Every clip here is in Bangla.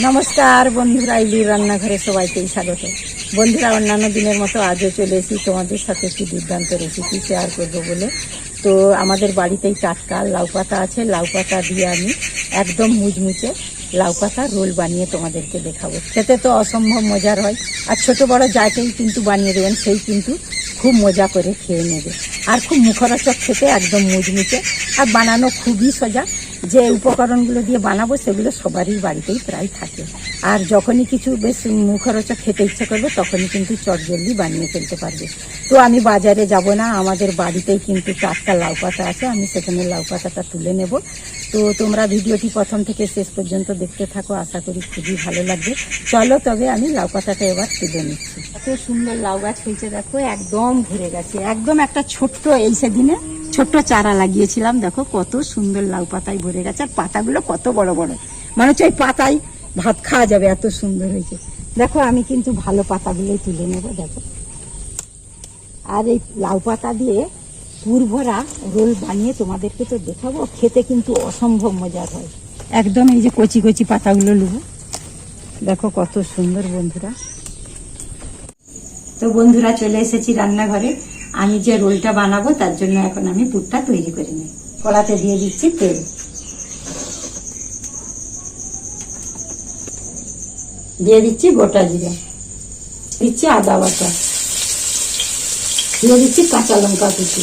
নমস্কার, বন্ধুরা ইলির রান্নাঘরে সবাইকেই স্বাগত। বন্ধুরা, অন্যান্য দিনের মতো আজও চলে এসেছি। তোমাদের সাথে একটি দুর্দান্ত রেসিপি শেয়ার করব বলে। তো আমাদের বাড়িতেই টাটকা লাউ পাতা আছে। লাউ পাতা দিয়ে আমি একদম মুচমুচে লাউ পাতা রোল বানিয়ে তোমাদেরকে দেখাবো। খেতে তো অসম্ভব মজার হয়। আর ছোট বড় যাকেই কিন্তু বানিয়ে দেবেন, সেই কিন্তু খুব মজা করে খেয়ে নেবে। আর খুব মুখরোচক খেতে একদম মুচমুচে। আর বানানো খুবই সোজা। যে উপকরণগুলো দিয়ে বানাবো, সেগুলো সবারই বাড়িতেই প্রায় থাকে। আর যখনই কিছু বেশ মুখরোচক খেতে ইচ্ছে করবে, তখনই কিন্তু চটজলদি বানিয়ে ফেলতে পারবে। তো আমি বাজারে যাব না, আমাদের বাড়িতেই কিন্তু টাটকা লাউ পাতা আছে, আমি সেখানে লাউ পাতাটা তুলে নেব। তো তোমরা ভিডিওটি প্রথম থেকে শেষ পর্যন্ত দেখতে থাকো, আশা করি খুবই ভালো লাগবে। চলো তবে আমি লাউ পাতাটা এবার তুলে নিচ্ছি। এত সুন্দর লাউ গাছ হয়েছে, দেখো, একদম ভরে গেছে, একদম একটা ছোট্ট এই সেদিনে ছোট্ট চারা লাগিয়েছিলাম, দেখো কত সুন্দর লাউ পাতায় ভরে গেছে, আর পাতাগুলো কত বড় বড়। মানে হচ্ছে পাতায় ভাত খাওয়া যাবে, এত সুন্দর হয়েছে। দেখো, আমি কিন্তু ভালো পাতাগুলোই তুলে নেব, দেখো। আর এই লাউ পাতা দিয়ে পুরভরা রোল বানিয়ে তোমাদেরকে তো দেখাবো, খেতে কিন্তু অসম্ভব মজার হয়। একদম এই যে কচি কচি পাতাগুলো নেব দেখো কত সুন্দর বন্ধুরা। তো বন্ধুরা, চলে এসেছি রান্নাঘরে। আমি যে রোলটা বানাবো, তার জন্য এখন আমি পুরটা তৈরি করে নিই। কড়াতে দিয়ে দিচ্ছি তেল। দিয়ে দিচ্ছি গোটা জিরা। দিচ্ছি আদা বাটা। দিয়ে দিচ্ছি কাঁচা লঙ্কা কুচি।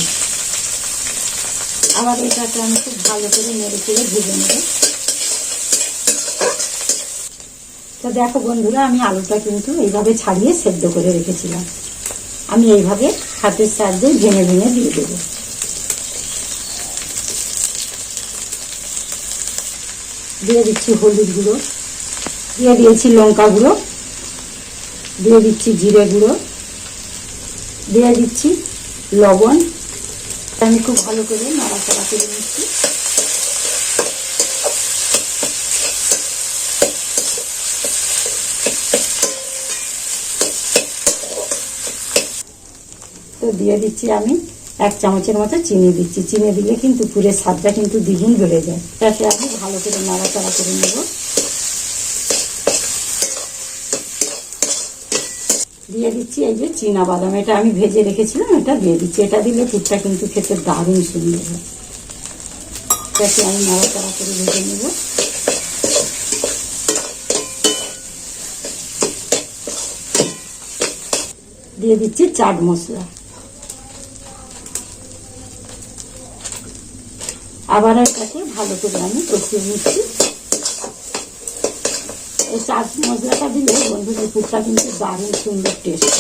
আবার এটাকে আমি খুব ভালো করে নেড়ে চেড়ে ভেজে নেব। তো দেখো বন্ধুরা, আমি আলুটা কিন্তু এইভাবে ছাড়িয়ে সেদ্ধ করে রেখেছিলাম। আমি এইভাবে হাতের সাহায্যে ভেঙে ভেঙে দিয়ে দেবো দিয়ে দিচ্ছি হলুদ গুঁড়ো দিয়ে দিয়েছি লঙ্কা গুঁড়ো দিয়ে দিচ্ছি জিরে গুঁড়ো দিয়ে দিচ্ছি লবণ আমি খুব ভালো করে নাড়াচাড়া করে নিচ্ছি দিয়ে দিচ্ছি আমি এক চামচের মতো চিনি দিচ্ছি। চিনি দিলে কিন্তু পুরের স্বাদটা কিন্তু দ্বিগুণ বেড়ে যায়। তাতে আমি ভালো করে নাড়াচাড়া করে নেব। দিয়ে দিচ্ছি এই যে চীনা বাদাম। এটা আমি ভেজে রেখেছিলাম, এটা দিয়ে দিচ্ছি। এটা দিলে পুরটা কিন্তু খেতে দারুণ সুন্দর হয়। এটাকে আমি নাড়াচাড়া করে ভেজে নেব। দিয়ে দিচ্ছি চাট মশলা। আবার এটাকে ভালো করে আমি কষিয়ে নিচ্ছি। এই চাট মশলাটা দিলে বন্ধুদের পুরটা কিন্তু দারুণ সুন্দর টেস্ট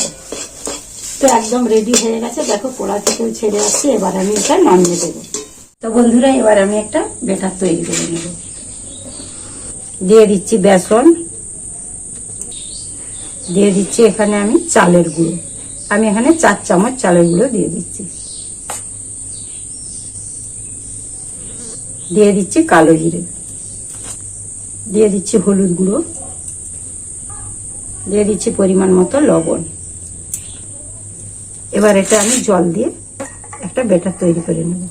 তো একদম রেডি হয়ে গেছে। দেখো পোড়া থেকেও ছেড়ে আসছে। এবার আমি এটা নামিয়ে দেবো। তো বন্ধুরা, এবার আমি একটা বেটার তৈরি করে নেব। দিয়ে দিচ্ছি বেসন। দিয়ে দিচ্ছি এখানে আমি চালের গুঁড়ো। আমি এখানে চার চামচ চালের গুঁড়ো দিয়ে দিচ্ছি। দিয়ে দিচ্ছি কালো জিরে। দিয়ে দিচ্ছি হলুদ গুঁড়ো। দিয়ে দিচ্ছি পরিমাণ মতো লবণ। এবার এটা আমি জল দিয়ে একটা বেটার তৈরি করে নেব।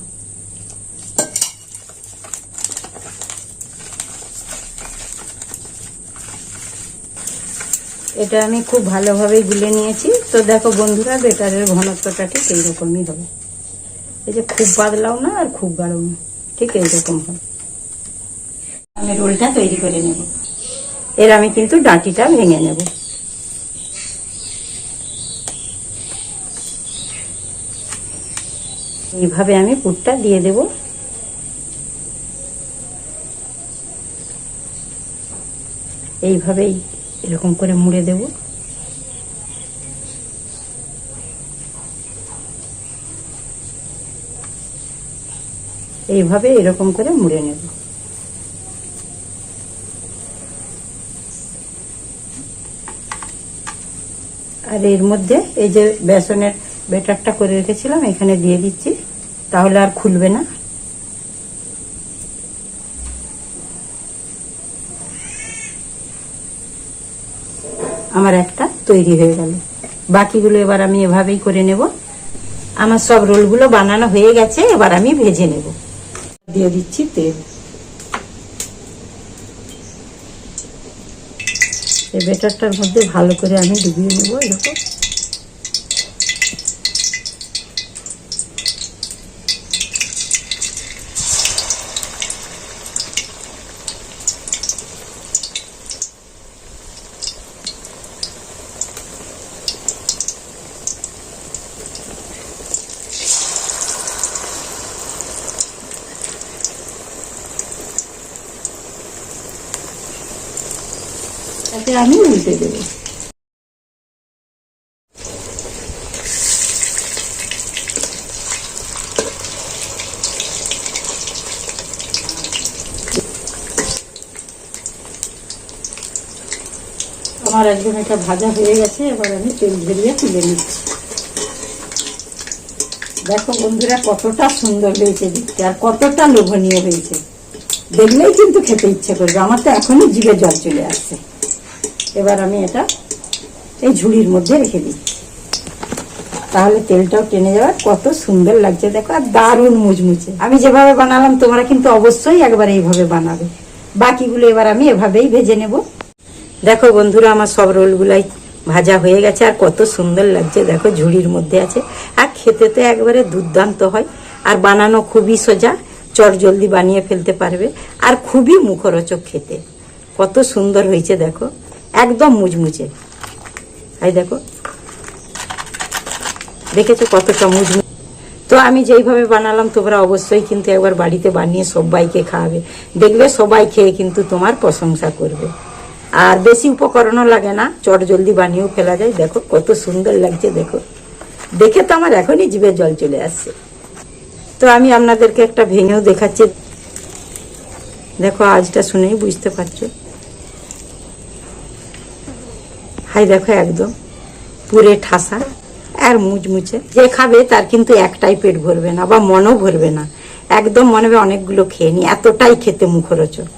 এটা আমি খুব ভালোভাবে গুলে নিয়েছি। তো দেখো বন্ধুরা বেটারের ঘনত্বটা ঠিক এইরকমই হবে। এই যে খুব পাতলাও না আর খুব গাঢ়ও না। ঠিক এইরকম হবে আমি রোলটা তৈরি করে নেব। এর আমি কিন্তু ডাঁটিটা ভেঙে নেব। এইভাবে আমি পুরটা দিয়ে দেব। এইভাবেই এরকম করে মুড়ে দেব। এইভাবে এরকম করে মুড়ে নেব। আর এর মধ্যে এই যে বেসনের বেটারটা করে রেখেছিলাম, এখানে দিয়ে দিচ্ছি, তাহলে আর খুলবে না। আমার একটা তৈরি হয়ে গেল। বাকিগুলো এবার আমি এভাবেই করে নেব। আমার সব রোলগুলো বানানো হয়ে গেছে, এবার আমি ভেজে নেব। দিয়ে দিচ্ছি তেল। এই বেটারটার মধ্যে ভালো করে আমি ডুবিয়ে নেব এরকম। তাতে আমি উল্টে দেবো। আমার একদম এটা ভাজা হয়ে গেছে, এবার আমি তেল ঝরিয়ে তুলে নিচ্ছি। দেখো বন্ধুরা, কতটা সুন্দর হয়েছে, দেখতে আর কতটা লোভনীয় হয়েছে। দেখলেই কিন্তু খেতে ইচ্ছে করবে, আমার তো এখনই জিভে জল চলে আসছে। এবার আমি এটা এই ঝুড়ির মধ্যে রেখে দিচ্ছি তাহলে তেলটাও টেনে যাওয়ার কত সুন্দর লাগছে, দেখো, আর দারুণ মুচমুচে। আমি যেভাবে বানালাম, তোমরা কিন্তু অবশ্যই একবার এইভাবে বানাবে। বাকিগুলো এবার আমি এভাবেই ভেজে নেব। দেখো বন্ধুরা, আমার সব রোলগুলাই ভাজা হয়ে গেছে, আর কত সুন্দর লাগছে, দেখো, ঝুড়ির মধ্যে আছে। আর খেতে তো একবারে দুর্দান্ত হয়, আর বানানো খুবই সোজা, চট জলদি বানিয়ে ফেলতে পারবে, আর খুবই মুখরোচক খেতে। কত সুন্দর হয়েছে, দেখো। একদম মুচমুচে এই দেখো। দেখেছ কতটা মুচমুচে তো আমি যেইভাবে বানালাম, তোমরা অবশ্যই কিন্তু একবার বাড়িতে বানিয়ে সবাইকে খাওয়াবে। দেখবে সবাই খেয়ে কিন্তু তোমার প্রশংসা করবে। আর বেশি উপকরণও লাগে না, চট জলদি বানিয়েও ফেলা যায়। দেখো, কত সুন্দর লাগছে, দেখো। দেখে তো আমার এখনই জিভে জল চলে আসছে। তো আমি আপনাদেরকে একটা ভেঙেও দেখাচ্ছি। দেখো আজটা শুনেই বুঝতে পারছ। হাই দেখো একদম পুরে ঠাসা আর মুচমুচে। যে খাবে তার কিন্তু একটাই পেট ভরবে না বা মনও ভরবে না। একদম মনে হবে অনেকগুলো খেয়ে নি, এতটাই খেতে মুখরোচক।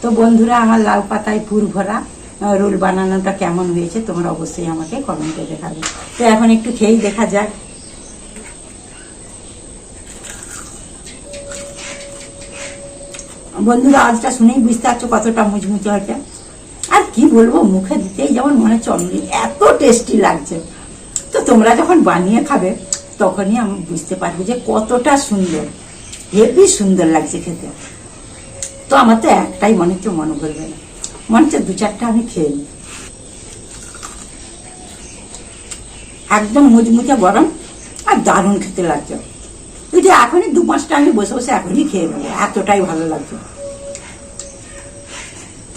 তো বন্ধুরা, আমার লাউ পাতায় পুর ভরা রোল বানানোটা কেমন হয়েছে তোমরা অবশ্যই আমাকে কমেন্টে দেখাবে। তো এখন একটু খেয়েই দেখা যাক। বন্ধুরা আজটা শুনেই বুঝতে পারছ কতটা মুচমুচে হয়েছে। কি বলব, মুখে দিতেই যেমন মনে হচ্ছে অমৃত এত টেস্টি লাগছে। তো তোমরা যখন বানিয়ে খাবে, তখনই আমি বুঝতে পারবে যে কতটা সুন্দর, হেভি সুন্দর লাগছে খেতে। তো আমার তো একটাই মনে হচ্ছে, মনে করবে না। মনে হচ্ছে দু চারটা আমি খেয়ে নিই। একদম মুচমুচে গরম আর দারুণ খেতে লাগছে। যদি এখনই দু পাঁচটা আমি বসে বসে এখনই খেয়ে নেব, এতটাই ভালো লাগছে।